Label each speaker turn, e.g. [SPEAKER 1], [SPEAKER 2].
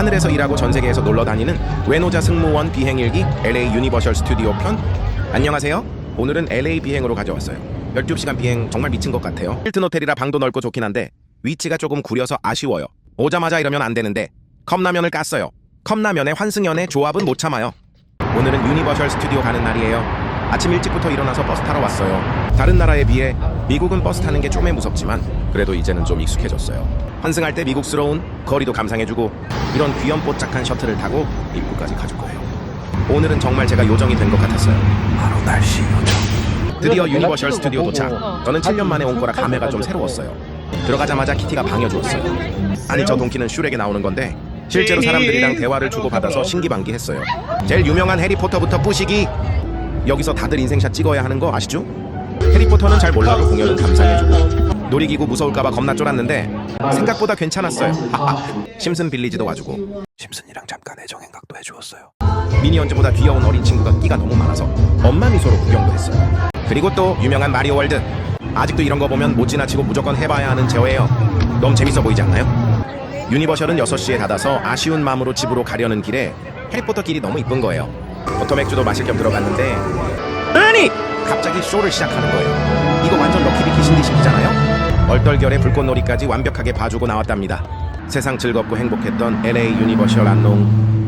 [SPEAKER 1] 하늘에서 일하고 전 세계에서 놀러 다니는 외노자 승무원 비행일기 LA 유니버셜 스튜디오 편. 안녕하세요. 오늘은 LA 비행으로 가져왔어요. 12시간 비행 정말 미친 것 같아요. 힐튼 호텔이라 방도 넓고 좋긴 한데 위치가 조금 구려서 아쉬워요. 오자마자 이러면 안 되는데 컵라면을 깠어요. 컵라면의 환승연의 조합은 못 참아요. 오늘은 유니버셜 스튜디오 가는 날이에요. 아침 일찍부터 일어나서 버스 타러 왔어요. 다른 나라에 비해 미국은 버스 타는 게 좀에 무섭지만 그래도 이제는 좀 익숙해졌어요. 환승할 때 미국스러운 거리도 감상해주고 이런 귀염뽀짝한 셔틀을 타고 입구까지 가줄 거예요. 오늘은 정말 제가 요정이 된 것 같았어요. 바로 날씨 요정. 드디어 유니버셜 스튜디오 도착. 저는 7년 만에 온 거라 감회가 좀 새로웠어요. 들어가자마자 키티가 반겨주었어요. 아니 저 동키는 슈렉에 나오는 건데 실제로 사람들이랑 대화를 주고받아서 신기반기했어요. 제일 유명한 해리포터부터 뿌시기. 여기서 다들 인생샷 찍어야 하는 거 아시죠? 해리포터는 잘 몰라도 공연은 감상해주고 놀이기구 무서울까봐 겁나 쫄았는데 생각보다 괜찮았어요. 심슨 빌리지도 와주고. 심슨이랑 잠깐 애정 행각도 해주었어요. 미니언즈보다 귀여운 어린 친구가 끼가 너무 많아서 엄마 미소로 구경도 했어요. 그리고 또 유명한 마리오 월드. 아직도 이런 거 보면 못 지나치고 무조건 해봐야 하는 제어예요. 너무 재밌어 보이지 않나요? 유니버셜은 6시에 닫아서 아쉬운 마음으로 집으로 가려는 길에 해리포터 길이 너무 이쁜 거예요. 포터 맥주도 마실 겸 들어갔는데 아니! 갑자기 쇼를 시작하는 거예요. 이거 완전 럭키비 귀신디식이잖아요 얼떨결에 불꽃놀이까지 완벽하게 봐주고 나왔답니다. 세상 즐겁고 행복했던 LA 유니버셜 안농